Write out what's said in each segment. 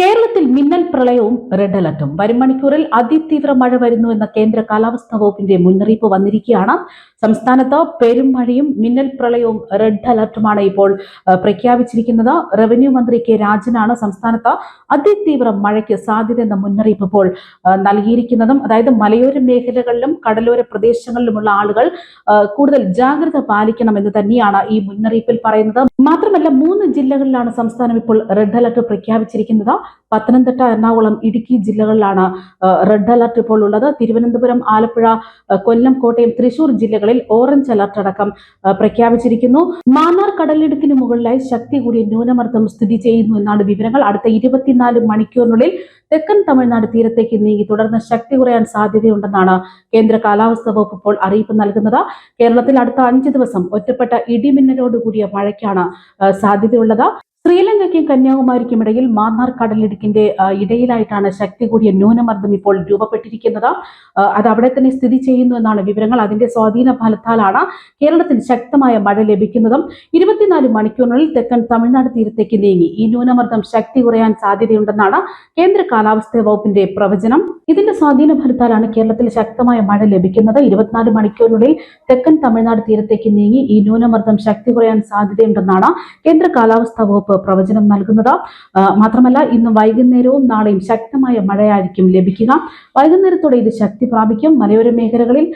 കേരളത്തിൽ മിന്നൽ പ്രളയവും റെഡ് അലർട്ടും. വരും മണിക്കൂറിൽ അതിതീവ്ര മഴ വരുന്നു എന്ന കേന്ദ്ര കാലാവസ്ഥാ വകുപ്പിന്റെ മുന്നറിയിപ്പ് വന്നിരിക്കുകയാണ്. സംസ്ഥാനത്ത് പെരുമഴയും മിന്നൽ പ്രളയവും റെഡ് അലർട്ടുമാണ് ഇപ്പോൾ പ്രഖ്യാപിച്ചിരിക്കുന്നത്. റവന്യൂ മന്ത്രി കെ രാജനാണ് സംസ്ഥാനത്ത് അതിതീവ്ര മഴയ്ക്ക് സാധ്യത എന്ന മുന്നറിയിപ്പ് ഇപ്പോൾ നൽകിയിരിക്കുന്നതും. അതായത് മലയോര മേഖലകളിലും കടലോര പ്രദേശങ്ങളിലുമുള്ള ആളുകൾ കൂടുതൽ ജാഗ്രത പാലിക്കണം എന്ന് തന്നെയാണ് ഈ മുന്നറിയിപ്പിൽ പറയുന്നത്. മാത്രമല്ല മൂന്ന് ജില്ലകളിലാണ് സംസ്ഥാനം ഇപ്പോൾ റെഡ് അലർട്ട് പ്രഖ്യാപിച്ചിരിക്കുന്നത്. പത്തനംതിട്ട എറണാകുളം ഇടുക്കി ജില്ലകളിലാണ് റെഡ് അലർട്ട് ഇപ്പോൾ ഉള്ളത് തിരുവനന്തപുരം ആലപ്പുഴ കൊല്ലം കോട്ടയം തൃശൂർ ജില്ലകളിൽ ഓറഞ്ച് അലർട്ട് അടക്കം പ്രഖ്യാപിച്ചിരിക്കുന്നു. മാന്നാർ കടലിടുക്കിന് മുകളിലായി ശക്തി കൂടിയ ന്യൂനമർദ്ദം സ്ഥിതി ചെയ്യുന്നു എന്നാണ് വിവരങ്ങൾ. അടുത്ത ഇരുപത്തിനാല് മണിക്കൂറിനുള്ളിൽ തെക്കൻ തമിഴ്നാട് തീരത്തേക്ക് നീങ്ങി തുടർന്ന് ശക്തി കുറയാൻ സാധ്യതയുണ്ടെന്നാണ് കേന്ദ്ര കാലാവസ്ഥാ വകുപ്പ് ഇപ്പോൾ അറിയിപ്പ് നൽകുന്നത്. കേരളത്തിൽ അടുത്ത അഞ്ച് ദിവസം ഒറ്റപ്പെട്ട ഇടിമിന്നലോട് കൂടിയ മഴയ്ക്കാണ് സാധ്യതയുള്ളത്. ശ്രീലങ്കയ്ക്കും കന്യാകുമാരിക്കും ഇടയിൽ മാന്നാർ കടലിടുക്കിന്റെ ഇടയിലായിട്ടാണ് ശക്തി കൂടിയ ന്യൂനമർദ്ദം ഇപ്പോൾ രൂപപ്പെട്ടിരിക്കുന്നത്. അത് അവിടെ തന്നെ സ്ഥിതി ചെയ്യുന്നു എന്നാണ് വിവരങ്ങൾ. അതിന്റെ സ്വാധീന ഫലത്താലാണ് കേരളത്തിൽ ശക്തമായ മഴ ലഭിക്കുന്നതും ഇരുപത്തിനാല് മണിക്കൂറിനുള്ളിൽ തെക്കൻ തമിഴ്നാട് തീരത്തേക്ക് നീങ്ങി. ഈ ന്യൂനമർദ്ദം ശക്തി കുറയാൻ സാധ്യതയുണ്ടെന്നാണ് കേന്ദ്ര കാലാവസ്ഥാ വകുപ്പിന്റെ പ്രവചനം. ഇതിന്റെ സ്വാധീന ഫലത്താലാണ് കേരളത്തിൽ ശക്തമായ മഴ ലഭിക്കുന്നത്. ഇരുപത്തിനാല് മണിക്കൂറിനുള്ളിൽ തെക്കൻ തമിഴ്നാട് തീരത്തേക്ക് നീങ്ങി ഈ ന്യൂനമർദ്ദം ശക്തി കുറയാൻ സാധ്യതയുണ്ടെന്നാണ് കേന്ദ്ര കാലാവസ്ഥാ വകുപ്പ് പ്രവചനം നൽകുന്നത്. മാത്രമല്ല ഇന്ന് വൈകുന്നേരവും നാളെയും ശക്തമായ മഴയായിരിക്കും ലഭിക്കുക. വൈകുന്നേരത്തോടെ ഇത് ശക്തി പ്രാപിക്കും. മലയോര മേഖലകളിൽ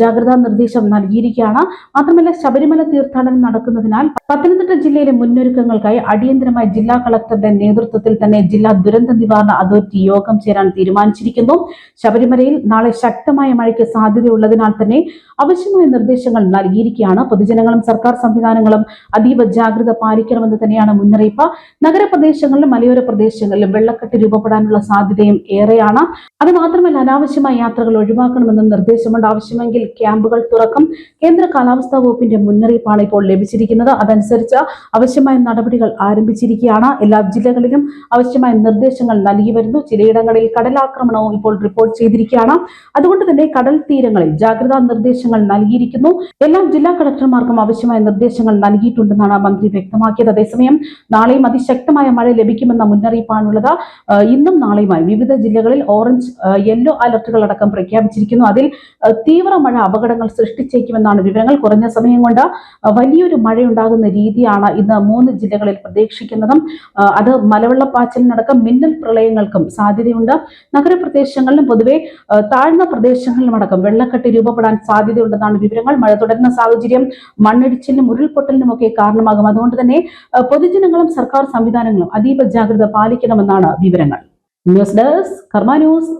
ജാഗ്രതാ നിർദ്ദേശം നൽകിയിരിക്കുകയാണ്. മാത്രമല്ല ശബരിമല തീർത്ഥാടനം നടക്കുന്നതിനാൽ പത്തനംതിട്ട ജില്ലയിലെ മുന്നൊരുക്കങ്ങൾക്കായി അടിയന്തരമായി ജില്ലാ കളക്ടറുടെ നേതൃത്വത്തിൽ തന്നെ ജില്ലാ ദുരന്ത നിവാരണ അതോറിറ്റി യോഗം ചേരാൻ തീരുമാനിച്ചിരിക്കുന്നു. ശബരിമലയിൽ നാളെ ശക്തമായ മഴയ്ക്ക് സാധ്യതയുള്ളതിനാൽ തന്നെ ആവശ്യമായ നിർദ്ദേശങ്ങൾ നൽകിയിരിക്കുകയാണ്. പൊതുജനങ്ങളും സർക്കാർ സംവിധാനങ്ങളും അതീവ ജാഗ്രത പാലിക്കണമെന്ന് തന്നെയാണ് മുന്നറിയിപ്പ്. നഗരപ്രദേശങ്ങളിലും മലയോര പ്രദേശങ്ങളിലും വെള്ളക്കെട്ട് രൂപപ്പെടാനുള്ള സാധ്യതയും ഏറെയാണ്. അത് മാത്രമല്ല അനാവശ്യമായ യാത്രകൾ ഒഴിവാക്കണമെന്നും നിർദ്ദേശമുണ്ട്. ആവശ്യമെങ്കിൽ ക്യാമ്പുകൾ തുറക്കും. കേന്ദ്ര കാലാവസ്ഥാ വകുപ്പിന്റെ മുന്നറിയിപ്പാണ് ഇപ്പോൾ ലഭിച്ചിരിക്കുന്നത്. അതനുസരിച്ച് ആവശ്യമായ നടപടികൾ ആരംഭിച്ചിരിക്കുകയാണ്. എല്ലാ ജില്ലകളിലും ആവശ്യമായ നിർദ്ദേശങ്ങൾ നൽകി വരുന്നു. ചിലയിടങ്ങളിൽ കടലാക്രമണവും ഇപ്പോൾ റിപ്പോർട്ട് ചെയ്തിരിക്കുകയാണ്. അതുകൊണ്ട് തന്നെ കടൽ തീരങ്ങളിൽ ജാഗ്രതാ നിർദ്ദേശങ്ങൾ നൽകിയിരിക്കുന്നു. എല്ലാ ജില്ലാ കളക്ടർമാർക്കും ആവശ്യമായ നിർദ്ദേശങ്ങൾ നൽകിയിട്ടുണ്ടെന്നാണ് മന്ത്രി വ്യക്തമാക്കിയത്. അതേസമയം നാളെയും അതിശക്തമായ മഴ ലഭിക്കുമെന്ന മുന്നറിയിപ്പാണുള്ളത്. ഇന്നും നാളെയുമായി വിവിധ ജില്ലകളിൽ ഓറഞ്ച് യെല്ലോ അലർട്ടുകൾ അടക്കം പ്രഖ്യാപിച്ചിരിക്കുന്നു. അതിൽ തീവ്ര മഴ അപകടങ്ങൾ സൃഷ്ടിച്ചേക്കുമെന്നാണ് വിവരങ്ങൾ. കുറഞ്ഞ സമയം കൊണ്ട് വലിയൊരു മഴയുണ്ടാകുന്ന രീതിയാണ് ഇന്ന് മൂന്ന് ജില്ലകളിൽ പ്രതീക്ഷിക്കുന്നതും. അത് മലവെള്ളപ്പാച്ചിലിനടക്കം മിന്നൽ പ്രളയങ്ങൾക്കും സാധ്യതയുണ്ട്. നഗരപ്രദേശങ്ങളിലും പൊതുവെ താഴ്ന്ന പ്രദേശങ്ങളിലും അടക്കം വെള്ളക്കെട്ട് രൂപപ്പെടാൻ സാധ്യതയുണ്ടെന്നാണ് വിവരങ്ങൾ. മഴ തുടരുന്ന സാഹചര്യം മണ്ണിടിച്ചിലിനും ഉരുൾപൊട്ടലിനും ഒക്കെ കാരണമാകും. അതുകൊണ്ട് തന്നെ പൊതുജനങ്ങളും സർക്കാർ സംവിധാനങ്ങളും അതീവ ജാഗ്രത പാലിക്കണമെന്നാണ് വിവരങ്ങൾ. News desk Karma news.